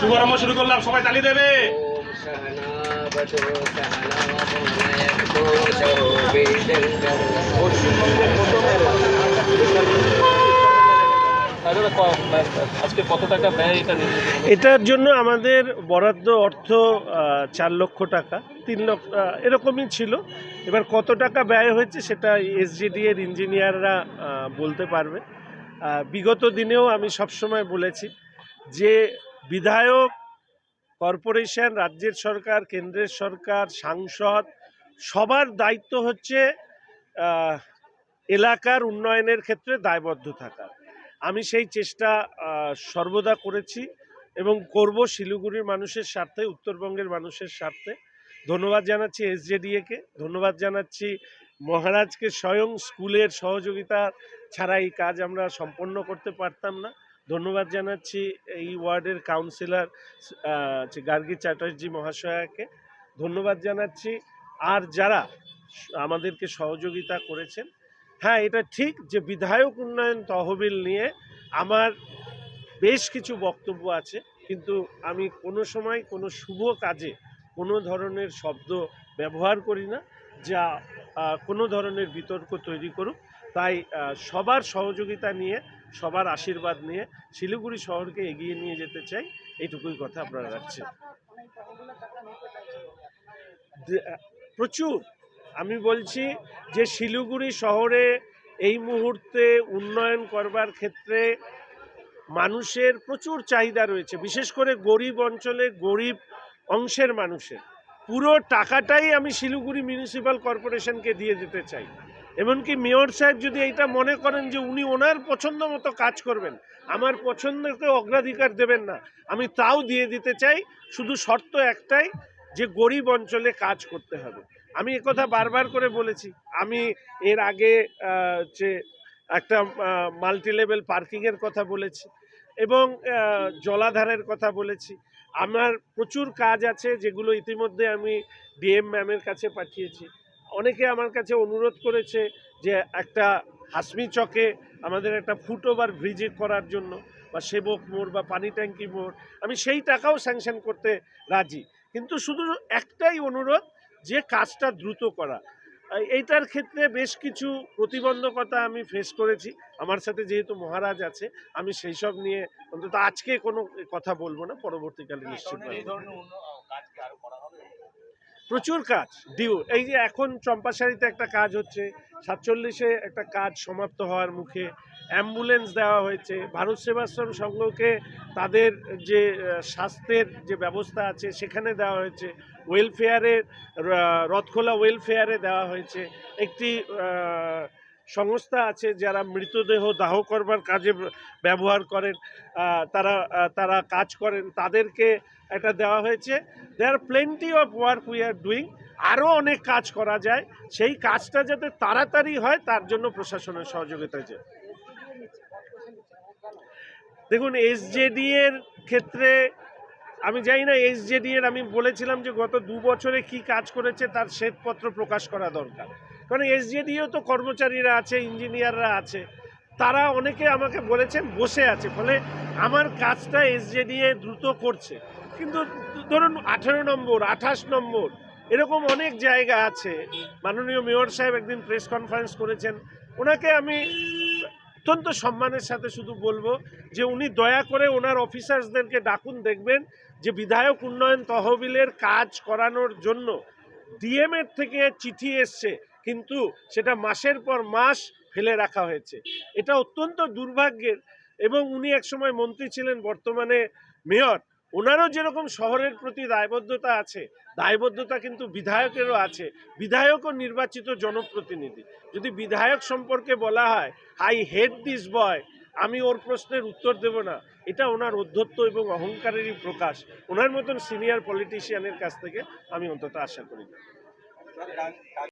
শুভারম্ভ শুরু করলাম, সবাই তালি দেবে। এটার জন্য আমাদের বরাদ্দ অর্থ চার লক্ষ টাকা, তিন লক্ষ এরকমই ছিল। এবার কত টাকা ব্যয় হয়েছে সেটা এসজিডি এর ইঞ্জিনিয়াররা বলতে পারবে। বিগত দিনেও আমি সবসময় বলেছি যে বিধায়ক, কর্পোরেশন, রাজ্যের সরকার, কেন্দ্রের সরকার, সাংসদ, সবার দায়িত্ব হচ্ছে এলাকার উন্নয়নের ক্ষেত্রে দায়বদ্ধ থাকা। আমি সেই চেষ্টা সর্বদা করেছি এবং করব শিলিগুড়ির মানুষের স্বার্থে, উত্তরবঙ্গের মানুষের স্বার্থে। ধন্যবাদ জানাচ্ছি এসজেডিএকে ধন্যবাদ জানাচ্ছি মহারাজকে স্বয়ং স্কুলের সহযোগিতা ছাড়া এই কাজ আমরা সম্পন্ন করতে পারতাম না। ধন্যবাদ জানাচ্ছি এই ওয়ার্ডের কাউন্সিলর গার্গী চ্যাটার্জি মহাশয়াকে। ধন্যবাদ জানাচ্ছি। আর যারা আমাদেরকে সহযোগিতা করেছেন হ্যাঁ এটা ঠিক যে বিধায়ক উন্নয়ন তহবিল নিয়ে আমার বেশ কিছু বক্তব্য আছে, কিন্তু আমি কোনো সময় কোনো শুভ কাজে কোনো ধরনের শব্দ ব্যবহার করি না, যা কোনো ধরনের বিতর্ক তৈরি করুক। তাই সবার সহযোগিতা নিয়ে সবার আশীর্বাদ নিয়ে শিলিগুড়ি শহরকে এগিয়ে নিয়ে যেতে চাই এইটুকুই কথা আপনারা রাখছেন। প্রচুর। আমি বলছি যে শিলিগুড়ি শহরে এই মুহূর্তে উন্নয়ন করবার ক্ষেত্রে মানুষের প্রচুর চাহিদা রয়েছে বিশেষ করে গরিব অঞ্চলে গরিব অংশের মানুষের। পুরো টাকাটাই আমি শিলিগুড়ি মিউনিসিপ্যাল কর্পোরেশনকে দিয়ে দিতে চাই। এমনকি মেয়র সাহেব যদি এইটা মনে করেন যে উনি ওনার পছন্দ মতো কাজ করবেন, আমার পছন্দকে অগ্রাধিকার দেবেন না। আমি তাও দিয়ে দিতে চাই, শুধু শর্ত একটাই যে গরিব অঞ্চলে কাজ করতে হবে। আমি কথা বারবার করে বলেছি। আমি এর আগে যে একটা মাল্টি লেভেল পার্কিংয়ের কথা বলেছি এবং জলাধারের কথা বলেছি। আমার প্রচুর কাজ আছে যেগুলো ইতিমধ্যে আমি ডিএম ম্যামের কাছে পাঠিয়েছি। অনেকে আমার কাছে অনুরোধ করেছে যে একটা হাসমি চকে আমাদের একটা ফুট ওভার ব্রিজ করার জন্য বা সেবক মোড় বা পানি ট্যাঙ্কি মোড় আমি সেই টাকাও স্যাংশন করতে রাজি। কিন্তু শুধু একটাই অনুরোধ যে কাজটা দ্রুত করা। এইটার ক্ষেত্রে বেশ কিছু প্রতিবন্ধকতা আমি ফেস করেছি। আমার সাথে যেহেতু মহারাজ আছে আমি সেই সব নিয়ে অন্তত আজকে কোনো কথা বলব না পরবর্তীকালে নিশ্চিত এই ধরনের উন্ন- কাজ কি আরও করা হবে প্রচুর কাজ ডিউ এই যে এখন চম্পাশাড়িতে একটা কাজ হচ্ছে, সাতচল্লিশে একটা কাজ সমাপ্ত হওয়ার মুখে অ্যাম্বুলেন্স দেওয়া হয়েছে, ভারত সেবাশ্রম সংঘকে তাদের যে স্বাস্থ্যের যে ব্যবস্থা আছে সেখানে দেওয়া হয়েছে ওয়েলফেয়ারের রথখোলা ওয়েলফেয়ারে দেওয়া হয়েছে, একটি সংস্থা আছে যারা মৃতদেহ দাহ করবার কাজে ব্যবহার করেন তারা তারা কাজ করেন, তাদেরকে একটা দেওয়া হয়েছে। There plenty of work we are doing আরও অনেক কাজ করা যায়। সেই কাজটা যাতে তাড়াতাড়ি হয়, তার জন্য প্রশাসনের সহযোগিতা চাই। দেখুন এসজেডি এর ক্ষেত্রে আমি জানি না এসজেডি এর আমি বলেছিলাম যে গত দু বছরে কি কাজ করেছে, তার শ্বেতপত্র প্রকাশ করা দরকার। কারণ এসজেডিও তো কর্মচারীরা আছে, ইঞ্জিনিয়াররা আছে। তারা অনেকে আমাকে বলেছেন বসে আছে, ফলে আমার কাজটা এসজেডিএ দ্রুত করছে। কিন্তু ধরুন আঠেরো নম্বর, আঠাশ নম্বর, এরকম অনেক জায়গা আছে। মাননীয় মেয়র সাহেব একদিন প্রেস কনফারেন্স করেছেন। ওনাকে আমি অত্যন্ত সম্মানের সাথে শুধু বলব যে উনি দয়া করে ওনার অফিসার্সদেরকে ডাকুন, দেখবেন যে বিধায়ক উন্নয়ন তহবিলের কাজ করানোর জন্য ডিএম এর থেকে চিঠি এসছে। কিন্তু সেটা মাসের পর মাস ফেলে রাখা হয়েছে। এটা অত্যন্ত দুর্ভাগ্যের এবং উনি একসময় মন্ত্রী ছিলেন, বর্তমানে মেয়র। ওনারও যেরকম শহরের প্রতি দায়বদ্ধতা আছে, দায়বদ্ধতা কিন্তু বিধায়কেরও আছে। বিধায়কও নির্বাচিত জনপ্রতিনিধি। যদি বিধায়ক সম্পর্কে বলা হয় আই হেড দিস বয় আমি ওর প্রশ্নের উত্তর দেব না। এটা ওনার অধ্যত্ব এবং অহংকারেরই প্রকাশ। ওনার মতন সিনিয়র পলিটিশিয়ানের কাছ থেকে আমি অন্তত আশা করি